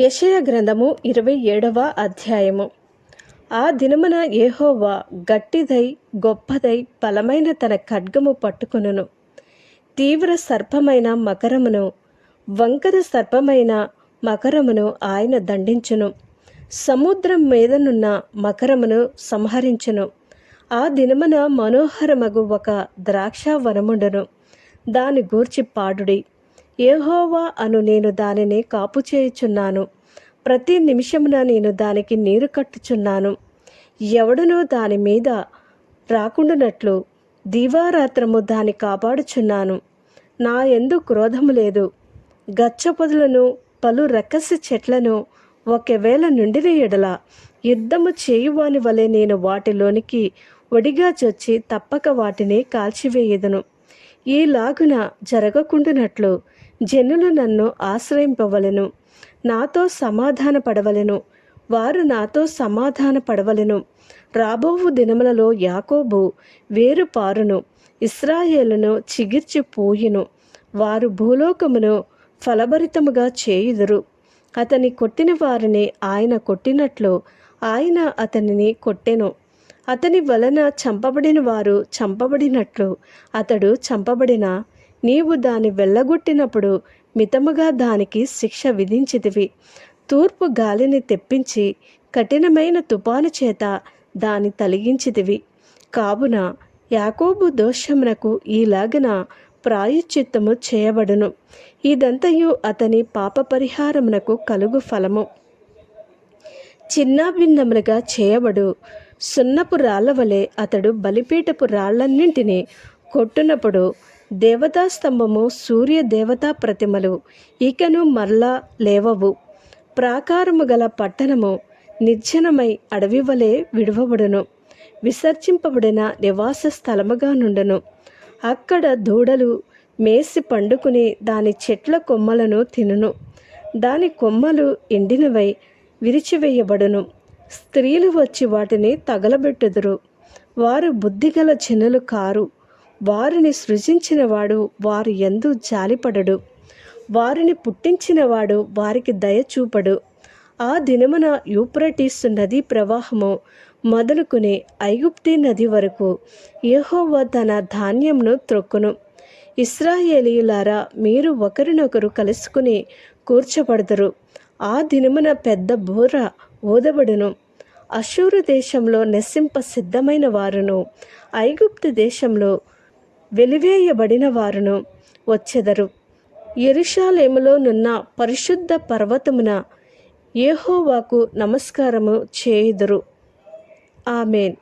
యషయ గ్రంథము ఇరవై ఏడవ అధ్యాయము. ఆ దినమున ఏహోవా గట్టిదై గొప్పదై బలమైన తన ఖడ్గము పట్టుకొనును. తీవ్ర సర్పమైన మకరమును వంకర సర్పమైన మకరమును ఆయన దండించును. సముద్రం మీదనున్న మకరమును సంహరించును. ఆ దినమున మనోహరమగు ఒక ద్రాక్షావనముండును. దాని గూర్చి పాడుడి. ఏహోవా అను నేను దానిని కాపు చేయుచున్నాను. ప్రతి నిమిషమున నేను దానికి నీరు కట్టుచున్నాను. ఎవడనో దాని మీద రాకుండానట్లు దీవారాత్రము దాన్ని కాపాడుచున్నాను. నా ఎందు క్రోధము లేదు. గచ్చపొదలను పలు రక్కసి చెట్లను ఒకవేళ నుండిన ఎడల యుద్ధము చేయువాని వలె నేను వాటిలోనికి ఒడిగా చొచ్చి తప్పక వాటిని కాల్చివేయదును. ఈలాగున జరగకుండానట్లు జనులు నన్ను ఆశ్రయింపవలెను. నాతో సమాధాన పడవలెను వారు నాతో సమాధాన పడవలెను రాబోవు దినములలో యాకోబు వేరు పారును. ఇస్రాయేలును చిగిర్చిపోయును. వారు భూలోకమును ఫలభరితముగా చేయుదురు. అతని కొట్టిన వారిని ఆయన కొట్టినట్లు ఆయన అతనిని కొట్టెను. అతని వలన చంపబడిన వారు చంపబడినట్లు అతడు చంపబడిన నీవు దాని వెళ్ళగొట్టినప్పుడు మితముగా దానికి శిక్ష విధించితివి. తూర్పు గాలిని తెప్పించి కఠినమైన తుపాను చేత దాని తలిగించితివి. కావున యాకోబు దోషమునకు ఈలాగన ప్రాయశ్చిత్తము చేయబడును. ఇదంతయు అతని పాప పరిహారమునకు కలుగు ఫలము. చిన్నాభిన్నములుగా చేయబడు సున్నపు రాళ్ళ వలె అతడు బలిపీటపు రాళ్ళన్నింటినీ కొట్టునప్పుడు దేవతా స్తంభము సూర్య దేవతా ప్రతిమలు. ఇకను మరలా లేవవు. ప్రాకారము గల పట్టణము నిర్జనమై అడవి వలె విడువబడును. విసర్జింపబడిన నివాస స్థలముగా నుండును. అక్కడ దూడలు మేసి పండుకుని దాని చెట్ల కొమ్మలను తినును. దాని కొమ్మలు ఎండినవై విరిచివేయబడును. స్త్రీలు వచ్చి వాటిని తగలబెట్టుదురు. వారు బుద్ధిగల జనులు కారు. వారిని సృజించినవాడు వారి ఎందు జాలిపడడు. వారిని పుట్టించినవాడు వారికి దయ చూపడు. ఆ దినమున యూప్రటీస్ నదీ ప్రవాహము మొదలుకుని ఐగుప్తి నది వరకు యెహోవా తన ధాన్యంను త్రొక్కును. ఇస్రాయేలీయులారా మీరు ఒకరినొకరు కలుసుకుని కూర్చబడతరు ఆ దినమున పెద్ద బోర ఊదబడును. అశూరు దేశంలో నెస్సింప సిద్ధమైన వారును ఐగుప్తు దేశంలో వెలివేయబడిన వారును వచ్చెదరు ఎరుషాలేములోనున్న పరిశుద్ధ పర్వతమున ఏహోవాకు నమస్కారము చేయుదురు. ఆమెన్.